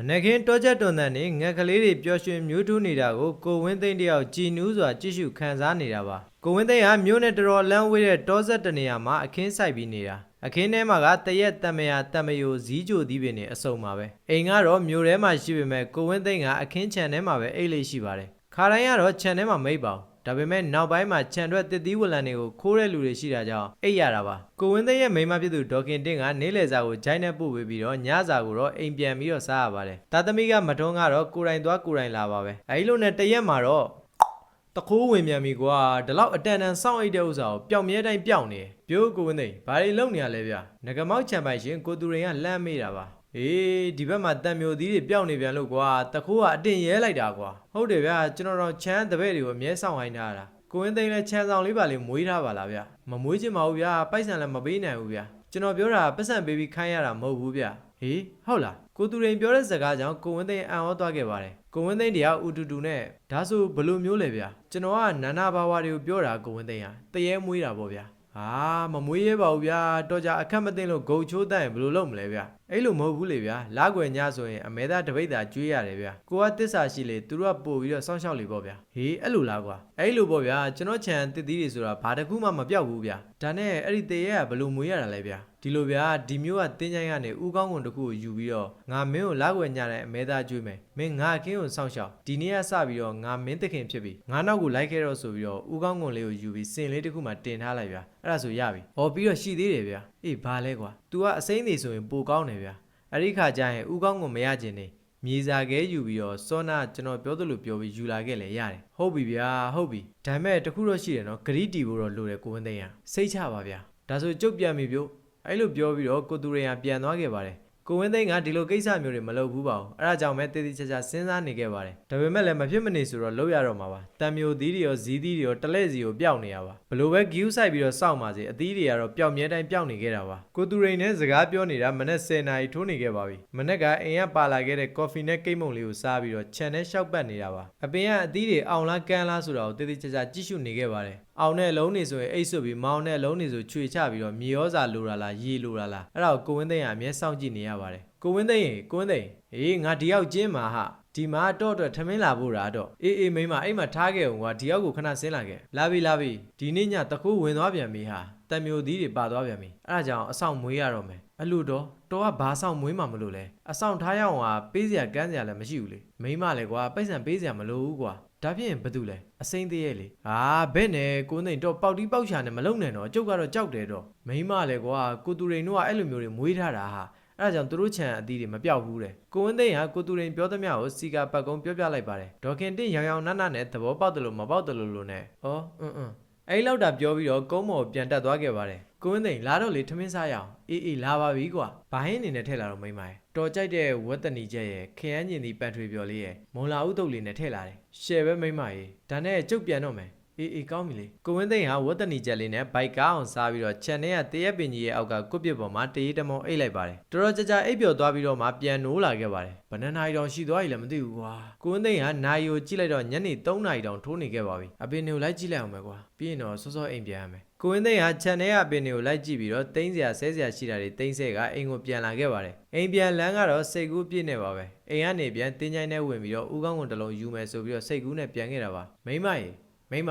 မနက်ခင်းတောချက်တွန်တန်နေငက်ကလေးတွေပျော်ရွှင်မျိုးထူးနေတာကိုကိုဝင်းသိန်းတယောက်ကြည်နူးစွာကြည့်ရှုခံစားနေတာပါကိုဝင်းသိန်းဟာမြို့နဲ့တော်တော်လမ်းဝေးတဲ့တောဆက်တနေရာမှာအခင်းဆိုင်ပြီးနေတာအခင်းထဲမှာကတရက်တမယာတမယိုဇီးကြိုသီးပင်နေအစုံပါပဲအိမ်ကတော့မြို့ထဲမှာရှိပေမဲ့ကိုဝင်းသိန်းကအခင်းခြံထဲမှာပဲအိတ်လေးရှိပါတယ်ခါတိုင်းကတော့ခြံထဲမှာမိတ်ပါဘူး ဒါပေမဲ့နောက်ပိုင်းမှာခြံထွက်တစ်သီးဝလံတွေကိုခိုးတဲ့လူတွေရှိတာကြောင့်အိတ်ရတာပါကိုဝင်းသိန်းရဲ့မိန်းမဖြစ်သူဒေါက်ခင်တင့်ကနေလေစာကိုဂျိုင်းနဲ့ပို့ပေးပြီးတော့ညစာကိုတော့အိမ်ပြန်ပြီးတော့စားရပါတယ်တာသမီကမထုံးကတော့ကိုယ်တိုင်သွားကိုယ်တိုင်လာပါပဲအဲဒီလိုနဲ့တရက်မှာတော့တခိုးဝင်မြန်ပြီကွာဒီလောက်အတန်တန်စောင့်အိတ်တဲ့ဥစ္စာကိုပျောက်မြဲတိုင်းပျောက်နေတယ်ပြိုးကိုဝင်းသိန်းဘာတွေလုပ်နေရလဲဗျငကမောက်ချံပိုင်ရှင်ကိုသူရင်ကလမ်းမေးတာပါ အေးဒီဘက်မှာတံမျိုးသီးတွေပျောက်နေပြန်လို့ကွာတခိုးကအတင်ရဲလိုက်တာကွာဟုတ်တယ်ဗျာကျွန်တော်တော့ချမ်းတပည့်တွေကိုအမြဲဆောင်ဟိုင်းထားတာကိုဝင်းသိန်းလည်းချမ်းဆောင်လေးပါလေးမွေးထားပါလားဗျာမမွေးချင်ပါဘူးဗျာပိုက်ဆံလည်းမပေးနိုင်ဘူးဗျာကျွန်တော်ပြောတာပတ်စံပေးပြီးခိုင်းရတာမဟုတ်ဘူးဗျာဟေးဟုတ်လားကိုသူရင်ပြောတဲ့စကားကြောင့်ကိုဝင်းသိန်းအံ့ဩသွားခဲ့ပါတယ်ကိုဝင်းသိန်းတရားဥတူတူနဲ့ဒါဆိုဘယ်လိုမျိုးလဲဗျာကျွန်တော်ကနာနာဘာဝတွေကိုပြောတာကိုဝင်းသိန်းဟာတရေမွေးတာပေါ့ဗျာအာမမွေးရဲပါဘူးဗျာတော့ကြအခက်မသိလို့ဂုံချိုးတတ်ရင်ဘယ်လိုလုပ်မလဲဗျာ အဲ့လိုမဟုတ်ဘူးလေဗျာလားွယ်ညဆိုရင်အမဲသားတပိတ်သာကျွေးရတယ်ဗျာကိုကတစ္ဆာရှိလေသူတို့ကပို့ပြီးတော့စောင့်ရှောက်လေပေါ့ဗျာဟေးအဲ့လိုလားကွာအဲ့လိုပေါ့ဗျာကျွန်တော်ခြံတစ်သီးတွေဆိုတာဘာတစ်ခုမှမပြောက်ဘူးဗျာဒါနဲ့အဲ့ဒီတေရဲကဘယ်လိုမွေးရတာလဲဗျာဒီလိုဗျာဒီမျိုးကတင်းချိုင်းကနေဥကောင်းကုန်တစ်ခုကိုယူပြီးတော့ငါမင်းကိုလားွယ်ညတဲ့အမဲသားကျွေးမယ်မင်းငါအခင်းကိုစောင့်ရှောက်ဒီနေ့ကစပြီးတော့ငါမင်းတခင်ဖြစ်ပြီငါနောက်ကိုလိုက်ခဲ့တော့ဆိုပြီးတော့ဥကောင်းကုန်လေးကိုယူပြီးစင်လေးတစ်ခုမှတင်ထားလိုက်ဗျာအဲ့ဒါဆိုရပြီဟောပြီးတော့ရှိသေးတယ်ဗျာအေးဘာလဲကွာ तू ကအစိမ့်နေဆိုရင်ပိုကောင်းတယ်ဗျာအဲ့ဒီခါကျရင်ဥကောင်းကုန်မရခြင်းနေမြေစာခဲယူပြီးတော့စောနာကျွန်တော်ပြောသလိုပြောပြီးယူလာခဲ့လေရတယ်ဟုတ်ပြီဗျာဟုတ်ပြီဒါပေမဲ့တခုတော့ရှိတယ်နော်ဂရီတီဖို့တော့လိုတယ်ကိုဝင်းသိန်းရစိတ်ချပါဗျာဒါဆိုကြုတ်ပြန်ပြီပြို့အဲ့လိုပြောပြီးတော့ကိုသူရိယပြန်သွားခဲ့ပါတယ် ကိုဝင်းသိန်းကဒီလိုကိစ္စမျိုးတွေမလုပ်ဘူးပါဘူးအဲ့ဒါကြောင့်ပဲတည်တည်ချာချာစဉ်းစားနေခဲ့ပါတယ်ဒါပေမဲ့လည်းမဖြစ်မနေဆိုတော့လုပ်ရတော့မှာပါတံမျိုးသီးတွေရောဇီးသီးတွေရောတလဲစီကိုပျောက်နေရပါဘလို့ပဲဂီးဆိုင်ပြီးတော့စောင့်ပါစေအသီးတွေကတော့ပျောက်မြဲတိုင်းပျောက်နေခဲ့တာပါကိုသူရိန်နဲ့စကားပြောနေတာမနေ့10နာရီထိုးနေခဲ့ပါပြီမနေ့ကအိမ်ကပါလာခဲ့တဲ့ကော်ဖီနဲ့ကိတ်မုံလေးကိုစားပြီးတော့ခြံနဲ့ရှောက်ပတ်နေတာပါအပင်ကအသီးတွေအောင်လားကန်းလားဆိုတာကိုတည်တည်ချာချာကြည့်ရှုနေခဲ့ပါတယ် အောင်တဲ့အလုံးနေဆိုရင်အိတ်ဆွပြီးမောင်းတဲ့အလုံးနေဆိုချွေချပြီးတော့မြေရောစာလိုတာလားရေလိုတာလားအဲ့ဒါကိုကိုဝင်းသိန်းကအမြဲစောင့်ကြည့်နေရပါတယ်ကိုဝင်းသိန်းရေကိုဝင်းသိန်းအေးငါဒီရောက်ကျင်းမှာဟာဒီမှာတော့အတွက်ထမင်းလာဖို့တာတော့အေးအေးမိမအဲ့မှာထားခဲ့အောင်ကွာဒီရောက်ကိုခဏဆင်းလာခဲ့လာပြီလာပြီဒီနေ့ညတကူဝင်သွားပြန်ပြီဟာတံမျိုးသီးတွေပါသွားပြန်ပြီအဲ့ဒါကြောင့်အဆောင်မွေးရတော့မယ်အဲ့လိုတော့တော်ကဘာဆောင်မွေးမှမလို့လဲအဆောင်ထားရအောင်ဟာပေးစရာကမ်းစရာလည်းမရှိဘူးလေမိမလည်းကွာပိုက်ဆံပေးစရာမလိုဘူးကွာ ဒါဖြင့်ဘာတူလဲအစိမ့်သေးရဲ့လေအာဘဲ့နဲ့ကိုနေတော့ပေါက်တီးပေါက်ချာနဲ့မလုံနဲ့တော့အကျုပ်ကတော့ကြောက်တယ်တော့မိမလည်းကွာကိုတူရိန်တို့ကအဲ့လိုမျိုးတွေမွေးထားတာဟာအဲ့ဒါကြောင့်သူတို့ခြံအသီးတွေမပြောက်ဘူးတဲ့ကိုဝင်းသိန်းဟာကိုတူရင်ပြောသမျှကိုစီကာပတ်ကုံပြောပြလိုက်ပါတယ်ဒေါခင်တင့်ရောင်ရောင်နတ်နတ်နဲ့သဘောပေါက်တယ်လို့မပေါက်တယ်လို့လို့နဲ့ဩအင်းအင်းအဲ့လောက်တာပြောပြီးတော့ကုန်းမော်ပြန်တက်သွားခဲ့ပါတယ် ကိုဝင်းသိန်းလာတော့လေထမင်းစားရအောင်အေးအေးလာပါပြီကွာဘာဟင်းအနေနဲ့ထည့်လာတော့မိမရဲ့တော်ကြိုက်တဲ့ဝက်တနီချက်ရဲ့ခရမ်းညင်ဒီပန်ထွေပြော်လေးရဲ့မုံလာဥတုပ်လေးနဲ့ထည့်လာတယ်ရှယ်ပဲမိမရဲ့ဒါနဲ့ကျုပ်ပြန်တော့မယ်အေးအေးကောင်းပြီလေကိုဝင်းသိန်းဟာဝတ်တနီချက်လေးနဲ့ဘိုက်ကားအောင်စားပြီးတော့ခြံထဲကတရက်ပင်ကြီးရဲ့အောက်ကကွပ်ပစ်ပေါ်မှာတရေတမောအိတ်လိုက်ပါတယ်တော်တော်ကြာကြာအိပ်ပျော်သွားပြီးတော့မှပြန်နိုးလာခဲ့ပါတယ်ဘယ်နှစ်နာရီတောင်ရှိသွားပြီလဲမသိဘူးကွာကိုဝင်းသိန်းဟာနိုင်ကိုကြည့်လိုက်တော့ညနေ3နာရီတောင်ထိုးနေခဲ့ပါပြီအပင်တွေကိုလိုက်ကြည့်လိုက်အောင်ပဲကွာပြီးရင်တော့စောစောအိမ်ပြန်ရမယ် ကိုဝင်းသိန်းဟာခြံထဲကအပင်တွေကိုလိုက်ကြည့်ပြီးတော့တင်းစရာဆဲစရာရှိတာတွေတင်းဆဲကအိမ်ကိုပြန်လာခဲ့ပါတယ်အိမ်ပြန်လမ်းကတော့စိတ်ကူးပြည့်နေပါပဲအိမ်ကနေပြန်တင်းချိုင်းနဲ့ဝင်ပြီးတော့ဦးကောင်းကွန်တစ်လုံးယူမယ်ဆိုပြီးတော့စိတ်ကူးနဲ့ပြန်ခဲ့တာပါမိမရေမိမ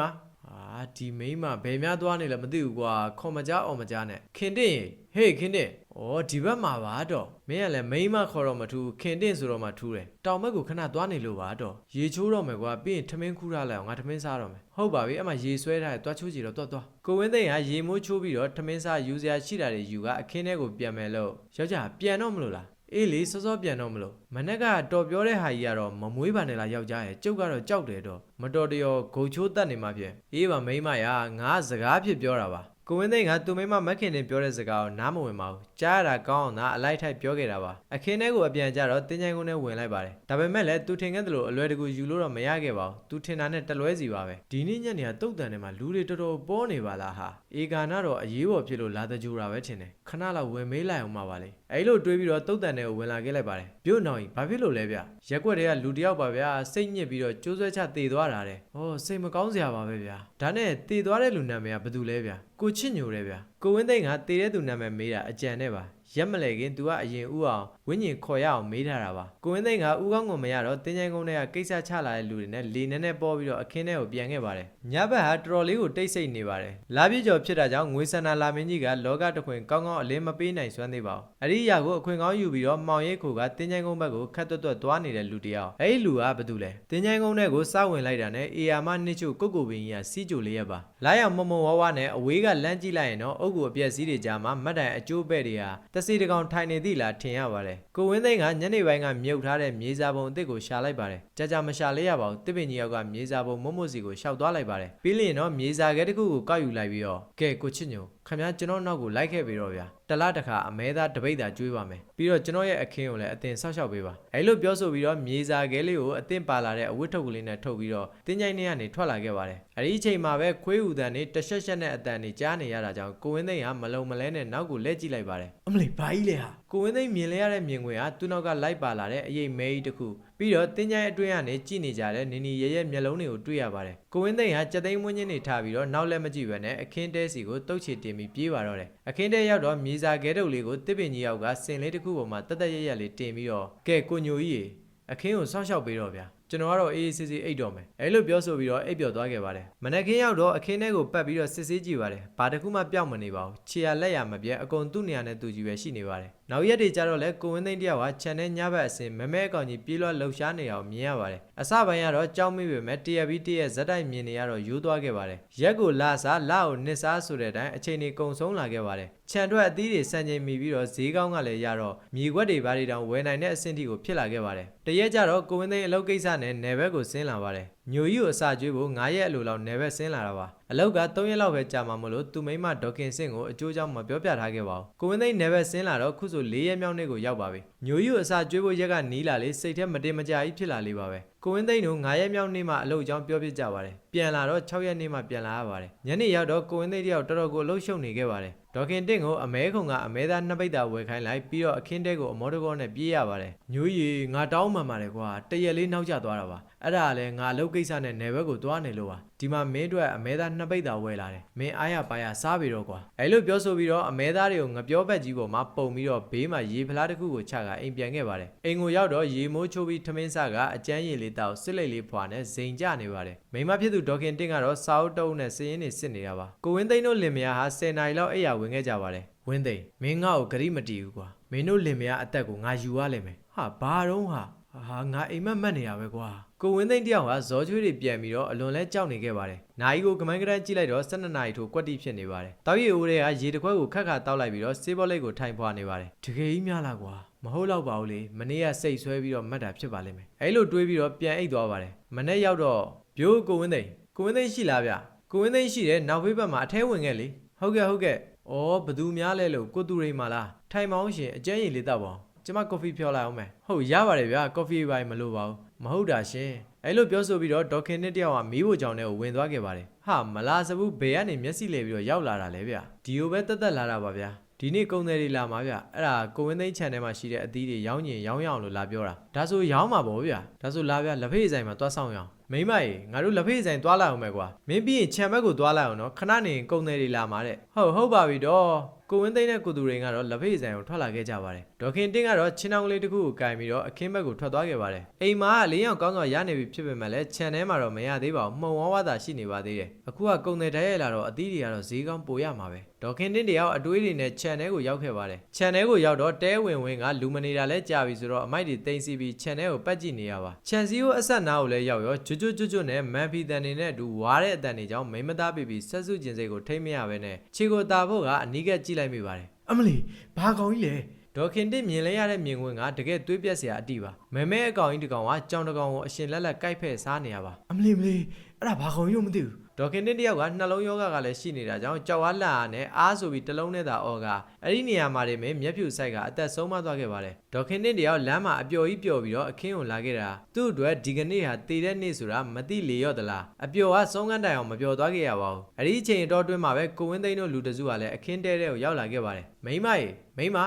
အာဒီမိန်းမဘယ်များသွားနေလဲမသိဘူးကွာခေါ်မကြားအောင်မကြားနဲ့ခင်တင့်ဟေးခင်တင့်ဩဒီဘက်မှာပါတော့မင်းကလည်းမိန်းမခေါ်တော့မထူးခင်တင့်ဆိုတော့မှထူးတယ်တောင်ဘက်ကိုခဏသွားနေလို့ပါတော့ရေချိုးတော့မယ်ကွာပြီးရင်ထမင်းခူးရလိုက်အောင်ငါထမင်းစားတော့မယ်ဟုတ်ပါပြီအဲ့မှာရေဆွဲထားတယ်တွားချိုးကြည့်တော့တွားတွားကိုဝင်းသိန်းကရေမိုးချိုးပြီးတော့ထမင်းစားယူစရာရှိတာတွေယူကအခင်းထဲကိုပြန်မယ်လို့ယောက်ျားပြန်တော့မလို့လား အေးလေစောစောပြန်တော့မလို့မနေ့ကတော်ပြောတဲ့ဟာကြီးကတော့မမွေးပါနဲ့လားယောက်ျားရဲ့ကျုပ်ကတော့ကြောက်တယ်တော့မတော်တရောဂုတ်ချိုးတက်နေမှဖြစ်အေးပါမိန်းမရာငါစကားဖြစ်ပြောတာပါကိုဝင်းသိန်းကသူမိန်းမမက်ခင်တင်ပြောတဲ့စကားကိုနားမဝင်ပါဘူးကြားရတာကောင်းအောင်သာအလိုက်ထိုက်ပြောခဲ့တာပါအခင်းထဲကိုအပြန်ကြတော့တင်းချိုင်းကုန်းထဲဝင်လိုက်ပါတယ်ဒါပေမဲ့လည်းသူထင်ခဲ့သလိုအလွယ်တကူယူလို့တော့မရခဲ့ပါဘူးသူထင်တာနဲ့တလွဲစီပါပဲဒီနေ့ညနေကတုတ်တန်ထဲမှာလူတွေတော်တော်ပေါ်နေပါလားဟာအေကာနာတော့အရေးပေါ်ဖြစ်လို့လာတကြူတာပဲထင်တယ်ခဏလောက်ဝင်မေးလိုက်အောင်ပါပါလေအဲ့လိုတွေးပြီးတော့တုတ်တန်ထဲကိုဝင်လာခဲ့လိုက်ပါတယ်ပြုတ်နောင်ကြီးဘာဖြစ်လို့လဲဗျရက်ွက်တွေကလူတယောက်ပါဗျာစိတ်ညစ်ပြီးတော့ကျိုးဆွဲချတေသွားတာတဲ့ဟောစိတ်မကောင်းစရာပါပဲဗျာဒါနဲ့တေသွားတဲ့လူနာမည်ကဘယ်သူလဲဗျာကိုချစ်ညိုတယ်ဗျာကိုဝင်းသိန်းကတေတဲ့သူနာမည်မေးတာအကြံနဲ့ပါ ရက်မလဲခင် तू ကအရင်ဥအောင်ဝင်းကျင်ခေါ်ရအောင်မေးထားတာပါကိုဝင်းသိန်းကဦးကောင်းကိုမရတော့တင်းချိုင်းကုန်းထဲကကိစ္စချလာတဲ့လူတွေနဲ့လေနဲ့နဲ့ပေါ်ပြီးတော့အခင်းထဲကိုပြန်ခဲ့ပါတယ်ညဘက်ဟာတော်တော်လေးကိုတိတ်ဆိတ်နေပါတယ်လာပြည့်ကျော်ဖြစ်တာကြောင့်ငွေစန္ဒလာမင်းကြီးကလောကတခွင်ကောင်းကောင်းအလင်းမပေးနိုင်စွမ်းသေးပါဘူးအဲ့ဒီအရာကိုအခွင့်ကောင်းယူပြီးတော့မောင်ရိပ်ခိုကတင်းချိုင်းကုန်းဘက်ကိုခတ်တွတ်တွတ်သွားနေတဲ့လူတစ်ယောက်အဲ့ဒီလူကဘာတူလဲတင်းချိုင်းကုန်းထဲကိုစဝင်လိုက်တာနဲ့အေယာမနှစ်ချုပ်ကုတ်ကိုပင်ကြီးကစီးကြိုလေးရက်ပါလာရောက်မုံမုံဝါးဝါနဲ့အဝေးကလမ်းကြည့်လိုက်ရင်တော့အုပ်ကူအပြက်စီးတွေကြားမှာမတ်တိုင်အကျိုးပဲ့တွေဟာတစီတကောင်ထိုင်နေသည့်လားထင်ရပါတယ်ကိုဝင်းသိန်းကညနေပိုင်းကမြုပ်ထားတဲ့မြေစာပုံအစ်စ်ကိုရှာလိုက်ပါတယ်ကြာကြာမရှာလေးရပါဘူးတစ်ပင်ကြီးယောက်ကမြေစာပုံမုံမုံစီကိုရှောက်သွားလိုက်ပါတယ်ပြီးလျင်တော့မြေစာခဲတစ်ခုကိုကောက်ယူလိုက်ပြီးတော့ကဲကိုချစ်ညို ခင်ဗျားကျွန်တော်နောက်ကိုလိုက်ခဲ့ပြီးတော့ဗျာတလားတစ်ခါအမဲသားတပိတ်သာကျွေးပါမယ်ပြီးတော့ကျွန်တော်ရဲ့အခင်းကိုလည်းအတင်ဆောက်ရှောက်ပေးပါအဲလိုပြောဆိုပြီးတော့မြေစာခဲလေးကိုအတင်ပါလာတဲ့အဝတ်ထုတ်ကလေးနဲ့ထုတ်ပြီးတော့တင်းကြိုင်ထဲကနေထွက်လာခဲ့ပါတယ်အဲဒီအချိန်မှာပဲခွေးဥတန်နေတရှက်ရှက်နဲ့အတန်နေကြားနေရတာကြောင့်ကိုဝင်းသိန်းကမလုံမလဲနဲ့နောက်ကိုလှည့်ကြည့်လိုက်ပါတယ်အမလီဘာကြီးလဲဟာကိုဝင်းသိန်းမြင်လဲရတဲ့မြင်ကွင်းဟာသူ့နောက်ကလိုက်ပါလာတဲ့အရေးမဲကြီးတစ်ခုပြီးတော့တင်းကြိုင်အတွင်းကနေကြည့်နေကြတဲ့နီနီရဲရဲမျက်လုံးတွေကိုတွေ့ရပါတယ်ကိုဝင်းသိန်းဟာကြက်သိန်းမွင်းချင်းနေထားပြီးတော့နောက်လည်းမကြည့်ဘဲနဲ့အခင်းတဲစီကိုတုတ်ချေတင်ပြီးပြေးပါတော့တယ်အခင်းတဲရောက်တော့မြေစာခဲတုပ်လေးကိုတစ်ပင်ကြီးယောက်ကစင်လေးတစ်ခုပေါ်မှာတက်တက်ရရလေးတင်ပြီးတော့ကဲကိုညိုကြီးရေအခင်းကိုစောင့်ရှောက်ပေးတော့ဗျာ ကျွန်တော်ကတော့အေးအေးဆေးဆေးအိတ်တော့မယ်အဲလိုပြောဆိုပြီးတော့အိပ်ပျော်သွားခဲ့ပါတယ်မနက်ခင်းရောက်တော့အခင်းထဲကိုပတ်ပြီးတော့စစ်ဆေးကြည့်ပါတယ်ဘာတစ်ခုမှပြောင်းမနေပါဘူးခြေရလက်ရမပြတ်အကုန်သူ့နေရာနဲ့သူကြီးပဲရှိနေပါတယ်နောက်ရက်တွေကျတော့လဲကိုဝင်းသိန်းတယောက်ဟာခြံထဲညဘက်အစင်မမဲအကောင်ကြီးပြေးလွှတ်လှုပ်ရှားနေအောင်မြင်ရပါတယ်အစပိုင်းကတော့ကြောက်မိပေမဲ့တရပြီးတရက်ဇက်တိုက်မြင်နေရတော့ယူသွားခဲ့ပါတယ်ရက်ကိုလာစားလာကိုနစ်စားဆိုတဲ့အတိုင်းအချိန်တွေကုံဆုံးလာခဲ့ပါတယ်ခြံထွက်အသီးတွေစံချိန်မိပြီးတော့ဈေးကောင်းကလည်းရတော့မြေခွက်တွေဘာတွေတောင်ဝယ်နိုင်တဲ့အဆင့်ထိကိုဖြစ်လာခဲ့ပါတယ်တရက်ကျတော့ကိုဝင်းသိန်းအလုပ်ကိစ္စနဲ့နယ်ဘက်ကိုဆင်းလာပါတယ်ညိုကြီးကိုအစာကျွေးဖို့9ရက်အလိုလောက်နယ်ဘက်ဆင်းလာတာပါအလောက်က3ရက်လောက်ပဲကြာမှာမလို့သူမိမဒေါခင်စင့်ကိုအကျိုးကြောင့်မပြောပြထားခဲ့ပါဘူးကိုဝင်းသိန်းနယ်ဘက်ဆင်းလာတော့ခုဆို4ရက်မြောက်နေ့ကိုရောက်ပါပြီညိုကြီးကိုအစာကျွေးဖို့ရက်ကနီးလာလေစိတ်ထဲမတင်မကြကြီးဖြစ်လာလေပါပဲကိုဝင်းသိန်းတို့9ရက်မြောက်နေ့မှအလုပ်ကြောင်းပြောပြကြပါတယ်ပြန်လာတော့6ရက်နေ့မှပြန်လာရပါတယ်ညနေရောက်တော့ကိုဝင်းသိန်းတယောက်တော်တော်ကိုအလုပ်ရှုပ်နေခဲ့ပါတယ် ဒေါခင်တင့်ကိုအမဲခုံကအမဲသားနှစ်ပိတ်တာဝယ်ခိုင်းလိုက်ပြီးတော့အခင်းတဲကိုအမောတကောနဲ့ပြေးရပါတယ်ညိုကြီးငါတောင်းမှန်ပါတယ်ကွာတရက်လေးနောက်ကျသွားတာပါအဲ့ဒါကလည်းငါအလုပ်ကိစ္စနဲ့နယ်ဘက်ကိုသွားနေလို့ပါဒီမှာမင်းတို့အမဲသားနှစ်ပိတ်တာဝယ်လာတယ်မင်းအားရပါရစားပြီတော့ကွာအဲ့လိုပြောဆိုပြီးတော့အမဲသားတွေကိုငပြောဘက်ကြီးပေါ်မှာပုံပြီးတော့ဘေးမှာရေဖလားတစ်ခုကိုချကအိမ်ပြန်ခဲ့ပါတယ်အိမ်ကိုရောက်တော့ရေမိုးချိုးပြီးထမင်းစားကအကျန်းရည်လေးတောက်စစ်လိုက်လေးဖွာနဲ့ဇိမ်ကျနေပါတယ်မိမဖြစ်သူဒေါခင်တင့်ကတော့စာအုပ်တုံးနဲ့စည်ရင်းနေစစ်နေတာပါကိုဝင်းသိန်းတို့လင်မယားဟာ10နာရီလောက်အိယာဝင်ခဲ့ကြပါတယ်ဝင်းသိန်းမင်းငါ့ကိုဂရိမတီးဘူးကွာမင်းတို့လင်မယားအသက်ကိုငါယူရလိမ့်မယ်ဟာဘာတော့ဟာ ဟာငါအိမ်မက်မက်နေရပဲကွာကိုဝင်းသိန်းတယောက်ဟာဇောချွေးတွေပြန်ပြီးတော့အလွန်လဲကြောက်နေခဲ့ပါတယ်။နာယီကိုကမန်းကရန်ကြည့်လိုက်တော့12နာရီထိုကွက်တိဖြစ်နေပါတယ်။တောက်ရီအိုးတွေကရေတစ်ခွက်ကိုခက်ခါတောက်လိုက်ပြီးတော့စေးဘောလိတ်ကိုထိုင်ဖွာနေပါတယ်။တကယ်ကြီးများလားကွာမဟုတ်တော့ပါဘူးလေမနေ့ကစိတ်ဆွဲပြီးတော့မှတ်တာဖြစ်ပါလိမ့်မယ်။အဲလိုတွေးပြီးတော့ပြန်အိတ်သွားပါတယ်။မနေ့ရောက်တော့ပြိုးကိုဝင်းသိန်းကိုဝင်းသိန်းရှိလားဗျ။ကိုဝင်းသိန်းရှိတယ်နောက်ဖေးဘက်မှာအထဲဝင်ခဲ့လေ။ဟုတ်ကဲ့ဟုတ်ကဲ့။အော်ဘသူများလဲလို့ကိုတူရိန်မာလား။ထိုင်မောင်းရှင်အကျန်းရည်လေးတောက်ပါအောင်။ ကျမကော်ဖီဖြောလိုက်အောင်မယ်ဟုတ်ရပါတယ်ဗျာကော်ဖီပိုင်းမလို့ပါဘူးမဟုတ်တာရှင်အဲ့လိုပြောဆိုပြီးတော့ဒေါခင်နဲ့တယောက်ကမီးဖို့ကြောင်ထဲကိုဝင်သွားခဲ့ပါတယ်ဟာမလာစဘူးဘယ်ကနေမျက်စိလဲပြီးတော့ရောက်လာတာလဲဗျာဒီလိုပဲတက်တက်လာတာပါဗျာဒီနေ့ကုံတယ်တွေလာမှာဗျအဲ့ဒါကိုဝင်းသိန်း channel မှာရှိတဲ့အသီးတွေရောင်းညင်ရောင်းရအောင်လို့လာပြောတာဒါဆိုရောင်းမှာပေါ့ဗျာဒါဆိုလာဗျလက်ဖေးဆိုင်မှာတွားဆောင်ရအောင်မိမရေငါတို့လက်ဖေးဆိုင်တွားလိုက်အောင်မယ်ကွာမင်းပြီးရင်ခြံဘက်ကိုတွားလိုက်အောင်နော်ခဏနေကုံတယ်တွေလာမှာတဲ့ဟုတ်ဟုတ်ပါပြီတော့ ကိုဝင်းသိန်းနဲ့ကိုသူရိန်ကတော့လက်ဖေးဆိုင်ကိုထွက်လာခဲ့ကြပါတယ်ဒေါခင်တင်းကတော့ချင်းတောင်ကလေးတစ်ခုကိုကင်ပြီးတော့အခင်းဘက်ကိုထွက်သွားခဲ့ပါတယ်အိမ်မှာကလေးရောက်ကောင်းစွာရနေပြီဖြစ်ပေမဲ့လည်းခြံထဲမှာတော့မရသေးပါဘူးမှုံဝါးဝါးသာရှိနေပါသေးတယ်အခုကကုံတယ်တိုက်ရိုက်လာတော့အသီးတွေကတော့ဈေးကောင်းပိုရမှာပဲဒေါခင်တင်းတယောက်အတွေးတွေနဲ့ခြံထဲကိုရောက်ခဲ့ပါတယ်ခြံထဲကိုရောက်တော့တဲဝင်ဝင်ကလူမနေတာလဲကြာပြီဆိုတော့အမိုက်တွေတိမ်စီပြီးခြံထဲကိုပတ်ကြည့်နေရပါခြံစည်းကိုအဆက်နားကိုလည်းရောက်ရောကျွတ်ကျွတ်ကျွတ်ကျွတ်နဲ့မန်ဖီတန်နေနဲ့အတူဝါတဲ့အတန်တွေကြောင့်မိမသားပြပြီးဆက်စုကျင်စိတ်ကိုထိမ့်မရပဲနဲ့ခြေကိုတာဖို့ကအနီးကပ်ကြည့်လိုက်မိပါတယ်အမလီဘာကောင်ကြီးလဲဒေါခင်တစ်မြင်လဲရတဲ့မြင်ကွင်းကတကယ်သွေးပြက်စရာအတိပါမဲမဲအကောင်ကြီးတစ်ကောင်ကကြောင်တစ်ကောင်ကိုအရှင်လက်လက်ကိုက်ဖဲ့စားနေရပါအမလီမလီအဲ့ဒါဘာကောင်ကြီးမသိဘူး ဒေါခင်တစ်တယောက်ကနှလုံးယောဂကလည်းရှိနေတာကြောင့်ကြောက်အားလာနဲ့အားဆိုပြီးတလုံးနဲ့သာအော်ကအဲ့ဒီနေရာမှာနေမယ်မျက်ဖြူဆိုင်ကအသက်ဆုံးမသွားခဲ့ပါတယ်ဒေါခင်တစ်တယောက်လမ်းမှာအပျော်ကြီးပျော်ပြီးတော့အခင်းကိုလာခဲ့တာသူ့အတွက်ဒီကနေ့ဟာတည်တဲ့နေ့ဆိုတာမသိလေရော့သလားအပျော်ကဆုံးကန်းတိုင်အောင်မပျော်သွားခဲ့ရပါဘူးအဲ့ဒီအချိန်အတော်တွင်းမှာပဲကိုဝင်းသိန်းတို့လူတစုကလည်းအခင်းတဲတဲ့ကိုရောက်လာခဲ့ပါတယ်မိမရေမိမ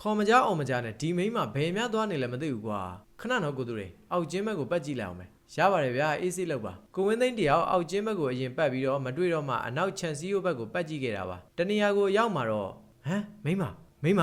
ခေါ်မကြအောင်မကြနဲ့ဒီမိန်းမဘယ်များသွားနေလဲမသိဘူးကွာခဏတော့ကိုသူတွေအောက်ကျင်းဘက်ကိုပတ်ကြည့်လိုက်အောင်မယ် ရပါတယ်ဗျာအေးစိလောက်ပါကိုဝင်းသိန်းတယောက်အောက်ကျင်းဘက်ကိုအရင်ပတ်ပြီးတော့မတွေ့တော့မှအနောက်ခြံစည်းရိုးဘက်ကိုပတ်ကြည့်ခဲ့တာပါတနေရာကိုရောက်မှာတော့ဟမ်မိန်းမမိန်းမ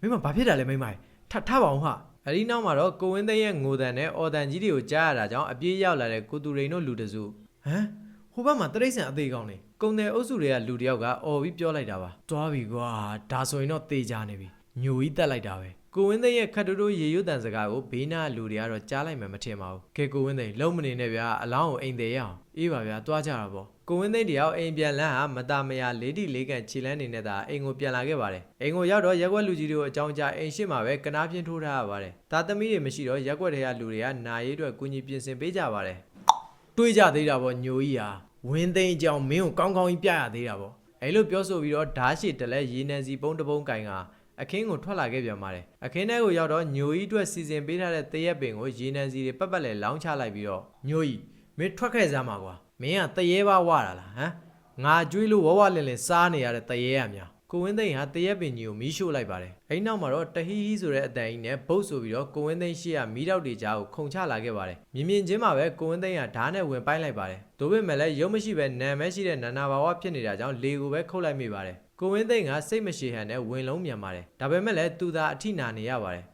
မိန်းမဘာဖြစ်တာလဲမိန်းမထထပါအောင်ဟာအဒီနောက်မှာတော့ကိုဝင်းသိန်းရဲ့ငိုတန်နဲ့အော်တန်ကြီးတွေကိုကြားရတာကြောင့်အပြေးရောက်လာတဲ့ကိုသူရိန်တို့လူတစုဟမ်ဟိုဘက်မှာတရိတ်ဆန်အသေးကောင်းနေကုံတယ်အုပ်စုတွေကလူတယောက်ကအော်ပြီးပြောလိုက်တာပါတွားပြီကွာဒါဆိုရင်တော့တေးကြနေပြီညိုကြီးတက်လိုက်တာပဲ ကိုဝင်းသိန်းရဲ့ခတ်တိုးတိုးရေရွတ်တန်စကားကိုဘေးနာလူတွေကတော့ကြားလိုက်မှမထင်ပါဘူးကဲကိုဝင်းသိန်းလုံးမနေနဲ့ဗျာအလောင်းကိုအိမ်သေးရအောင်အေးပါဗျာတွားကြတာပေါ့ကိုဝင်းသိန်းတယောက်အိမ်ပြန်လန်းဟာမတာမယာလေးတီလေးကန်ခြေလန်းနေနေတာအိမ်ကိုပြန်လာခဲ့ပါတယ်အိမ်ကိုရောက်တော့ရက်ွက်လူကြီးတို့အကြောင်းကြားအိမ်ရှိမှာပဲကနားပြင်းထိုးထားရပါတယ်တာသမီးတွေမရှိတော့ရက်ွက်တွေကလူတွေကနာရေးအတွက်ကူညီပြင်ဆင်ပေးကြပါတယ်တွေးကြသေးတာပေါ့ညိုကြီးဟာဝင်းသိန်းအကြောင်းမင်းကိုကောင်းကောင်းကြီးပြရသေးတာပေါ့အဲလိုပြောဆိုပြီးတော့ဓာတ်ရှိတလဲရေနံစီပုံးတစ်ပုံးကင်က အခင်းကိုထွက်လာခဲ့ပြန်ပါတယ်အခင်းထဲကိုရောက်တော့ညိုကြီးအတွက်စီစဉ်ပေးထားတဲ့တရက်ပင်ကိုရေနံစီတွေပတ်ပတ်လဲလောင်းချလိုက်ပြီးတော့ညိုကြီးမင်းထွက်ခဲ့စမ်းပါကွာမင်းကတရေပါဝတာလားဟမ်ငါကြွေးလို့ဝဝလင်လင်စားနေရတဲ့တရေရများ ကိုဝင်းသိန်းဟာတရက်ပင်ကြီးကိုမီးရှို့လိုက်ပါတယ်အဲ့နောက်မှာတော့တဟီဟီဆိုတဲ့အတန်ကြီးနဲ့ဘုတ်ဆိုပြီးတော့ကိုဝင်းသိန်းရှေ့ကမီးတောက်တွေကြားကိုခုန်ချလာခဲ့ပါတယ်မြင်မြင်ချင်းမှာပဲကိုဝင်းသိန်းကဓာတ်နဲ့ဝင်ပိုင်းလိုက်ပါတယ်ဒါပေမဲ့လည်းရုပ်မရှိပဲနာမဲရှိတဲ့နာနာဘာဝဖြစ်နေတာကြောင့်လေကိုပဲခုတ်လိုက်မိပါတယ်ကိုဝင်းသိန်းကစိတ်မရှိဟန်နဲ့ဝင်လုံးမြန်ပါတယ်ဒါပေမဲ့လည်းသူသာအထိနာနေရပါတယ်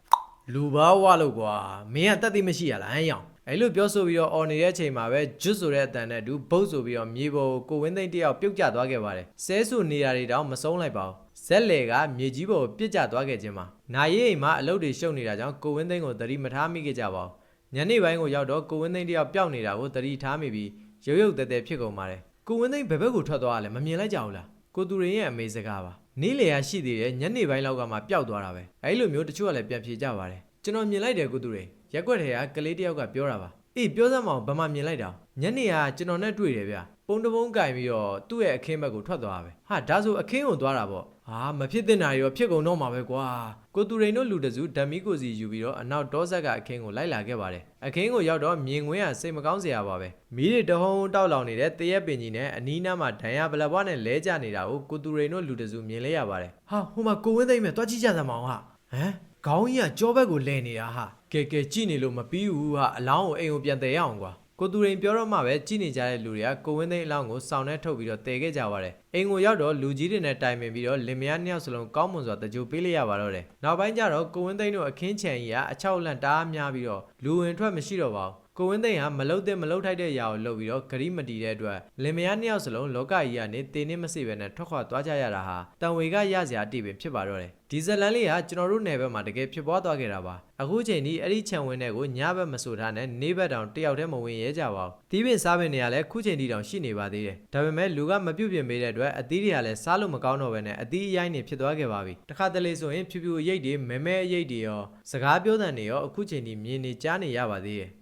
လူပါဝလို့ကွာမင်းကတက်သိမရှိရလားဟမ်ရောင် အဲ့လိုပြောဆိုပြီးတော့အော်နေတဲ့အချိန်မှာပဲဂျွတ်ဆိုတဲ့အတန်နဲ့အတူဘုတ်ဆိုပြီးတော့မြေပေါ်ကိုကိုဝင်းသိန်းတယောက်ပြုတ်ကျသွားခဲ့ပါတယ်ဆဲဆူနေတာတွေတောင်မဆုံးလိုက်ပါဘူးဇက်လေကမြေကြီးပေါ်ကိုပြစ်ကျသွားခဲ့ခြင်းမှာနာရီအိမ်မှာအလုပ်တွေရှုပ်နေတာကြောင့်ကိုဝင်းသိန်းကိုသတိမထားမိခဲ့ကြပါဘူးညနေပိုင်းကိုရောက်တော့ကိုဝင်းသိန်းတယောက်ပျောက်နေတာကိုသတိထားမိပြီးရုပ်ရုပ်တဲတဲဖြစ်ကုန်ပါတယ်ကိုဝင်းသိန်းဘယ်ဘက်ကိုထွက်သွားရလဲမမြင်လိုက်ကြဘူးလားကိုသူရင်ရဲ့အမေစကားပါနေ့လေရရှိသေးတယ်ညနေပိုင်းလောက်ကမှပျောက်သွားတာပဲအဲ့လိုမျိုးတချို့ကလည်းပြန်ပြေကြပါတယ်ကျွန်တော်မြင်လိုက်တယ်ကိုသူရင် ရက်ွက်ထဲကကလေးတယောက်ကပြောတာပါအေးပြောစမ်းမအောင်ဘာမှမြင်လိုက်တာညနေကကျွန်တော်နဲ့တွေ့တယ်ဗျပုံတပုံးကင်ပြီးတော့သူ့ရဲ့အခင်းဘက်ကိုထွက်သွားတာပဲဟာဒါဆိုအခင်းကိုသွားတာပေါ့ဟာမဖြစ်တင်တာရောဖြစ်ကုန်တော့မှာပဲကွာကိုသူရိန်တို့လူတစုဓမီကိုစီယူပြီးတော့အနောက်တောဆက်ကအခင်းကိုလိုက်လာခဲ့ပါတယ်အခင်းကိုရောက်တော့မြင်ကွင်းကစိတ်မကောင်းစရာပါပဲမီးတွေတဟုံးတောက်လောင်နေတဲ့တရက်ပင်ကြီးနဲ့အနီးနားမှာဒဏ်ရာဗလဘွားနဲ့လဲကျနေတာကိုကိုသူရိန်တို့လူတစုမြင်လဲရပါတယ်ဟာဟိုမှာကိုဝင်းသိမ့်မဲ့တွားကြည့်ကြသမောင်ဟာဟမ်ခေါင်းကြီးကကြောဘက်ကိုလဲနေတာဟာ ကဲကဲကြည့်နေလို့မပြီးဘူးဟာအလောင်းကိုအိမ်ကိုပြန်တည်ရအောင်ကွာကိုသူရင်ပြောတော့မှပဲကြည်နေကြတဲ့လူတွေကကိုဝင်းသိန်းအလောင်းကိုစောင်းနဲ့ထုတ်ပြီးတော့တည်ခဲ့ကြပါတယ်။အိမ်ကိုရောက်တော့လူကြီးတွေနဲ့တိုင်ပင်ပြီးတော့လင်မယားနှစ်ယောက်စလုံးကောင်းမွန်စွာတကြိုပေးလိုက်ရပါတော့တယ်။နောက်ပိုင်းကျတော့ကိုဝင်းသိန်းတို့အခင်းချန်ကြီးကအချောက်လန့်တအားများပြီးတော့လူဝင်ထွက်မရှိတော့ပါဘူး။ ကိုဝင်းသိန်းဟာမလုတ်တဲ့မလုတ်ထိုက်တဲ့ຢာကိုလုပ်ပြီးတော့ဂရိမတီတဲ့အတွက်လင်မယားနှစ်ယောက်စလုံးလောကကြီးကနေတင်းနှင်းမစိပဲနဲ့ထွက်ခွာသွားကြရတာဟာတန်ဝေကရစရာအတိပင်ဖြစ်ပါတော့တယ်။ဒီဇလန်လေးကကျွန်တော်တို့နယ်ဘက်မှာတကယ်ဖြစ်ပွားသွားခဲ့တာပါ။အခုချိန်ဒီအဲ့ဒီခြံဝင်းတဲ့ကိုညဘက်မဆိုထားနဲ့နေ့ဘက်တောင်တယောက်တည်းမဝင်ရဲကြပါဘူး။တီးပင်စားပင်တွေကလည်းခုချိန်ဒီတောင်ရှိနေပါသေးတယ်။ဒါပေမဲ့လူကမပြုတ်ပြင်ပေးတဲ့အတွက်အသီးတွေကလည်းစားလို့မကောင်းတော့ဘဲနဲ့အသီးအရိုင်းတွေဖြစ်သွားခဲ့ပါပြီ။တခါတလေဆိုရင်ဖြူဖြူရိတ်တွေမဲမဲရိတ်တွေရောစကားပြောတဲ့နေရောအခုချိန်ဒီမြင်နေကြားနေရပါသေးတယ်။